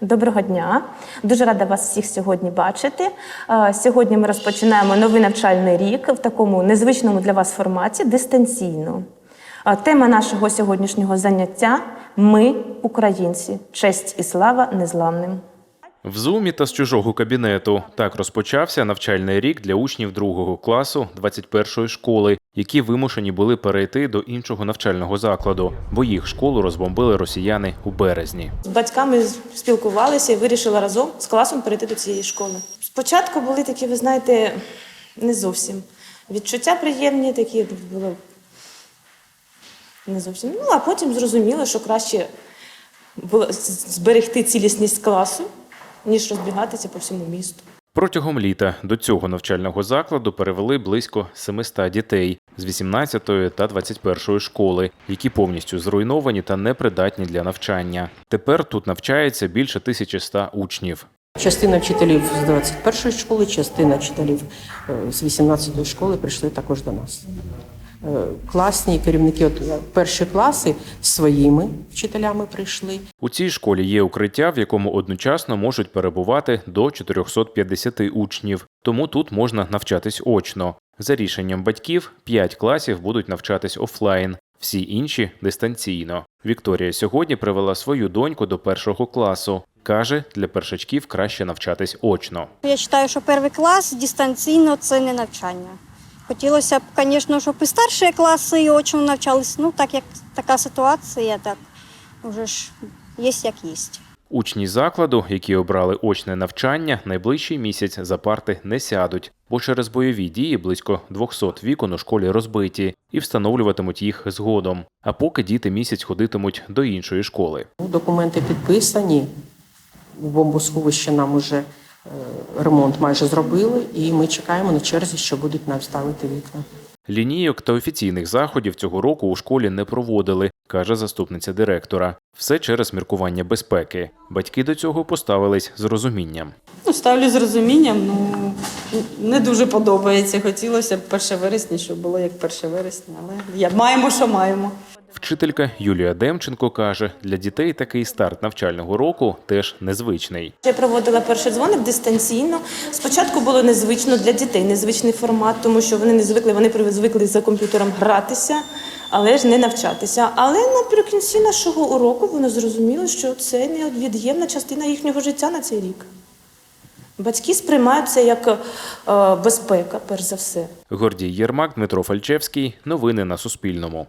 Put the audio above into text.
Доброго дня. Дуже рада вас всіх сьогодні бачити. Е, Сьогодні ми розпочинаємо новий навчальний рік в такому незвичному для вас форматі дистанційно. Е, Тема нашого сьогоднішнього заняття Ми, українці, честь і слава незламним. В зумі та з чужого кабінету так розпочався навчальний рік для учнів другого класу 21-ї школи, які вимушені були перейти до іншого навчального закладу, бо їх школу розбомбили росіяни у березні. З батьками спілкувалися і вирішила разом з класом перейти до цієї школи. Спочатку були такі, ви знаєте, не зовсім відчуття приємні, такі було не зовсім. Ну, а потім зрозуміло, що краще було зберегти цілісність класу, ніж розбігатися по всьому місту. Протягом літа до цього навчального закладу перевели близько 700 дітей з 18-ї та 21-ї школи, які повністю зруйновані та непридатні для навчання. Тепер тут навчається більше 1100 учнів. Частина вчителів з 21-ї школи, частина вчителів е, з 18-ї школи прийшли також до нас. Е, Класні керівники, от е, перші класи своїми вчителями прийшли. У цій школі є укриття, в якому одночасно можуть перебувати до 450 учнів, тому тут можна навчатись очно. За рішенням батьків, 5 класів будуть навчатись офлайн, всі інші дистанційно. Вікторія сьогодні привела свою доньку до першого класу. Каже, для першачків краще навчатись очно. Я вважаю, що перший клас дистанційно це не навчання. Хотілося б, звісно, щоб і старші класи і очно навчались. Ну, так як така ситуація, так вже ж є як є. Учні закладу, які обрали очне навчання, найближчий місяць за парти не сядуть, бо через бойові дії близько 200 вікон у школі розбиті і встановлюватимуть їх згодом. А поки діти місяць ходитимуть до іншої школи. Документи підписані. В бомбосховищі нам уже ремонт майже зробили, і ми чекаємо на черзі, що будуть нам ставити вікна. Лінійок та офіційних заходів цього року у школі не проводили, каже заступниця директора. Все через міркування безпеки. Батьки до цього поставились з розумінням. Ну, ставлю з розумінням, ну не дуже подобається. Хотілося б 1 вересня, щоб було як 1 вересня, але я маємо, що маємо. Вчителька Юлія Демченко каже, для дітей такий старт навчального року теж незвичний. Я проводила перший дзвоник дистанційно. Спочатку було незвично для дітей, незвичний формат, тому що вони не звикли, вони звикли за комп'ютером гратися, але ж не навчатися. Але наприкінці нашого уроку вони зрозуміли, що це невід'ємна частина їхнього життя на цей рік. Батьки сприймають це як е, безпека, перш за все. Гордій Єрмак, Дмитро Фальчевський. Новини на Суспільному.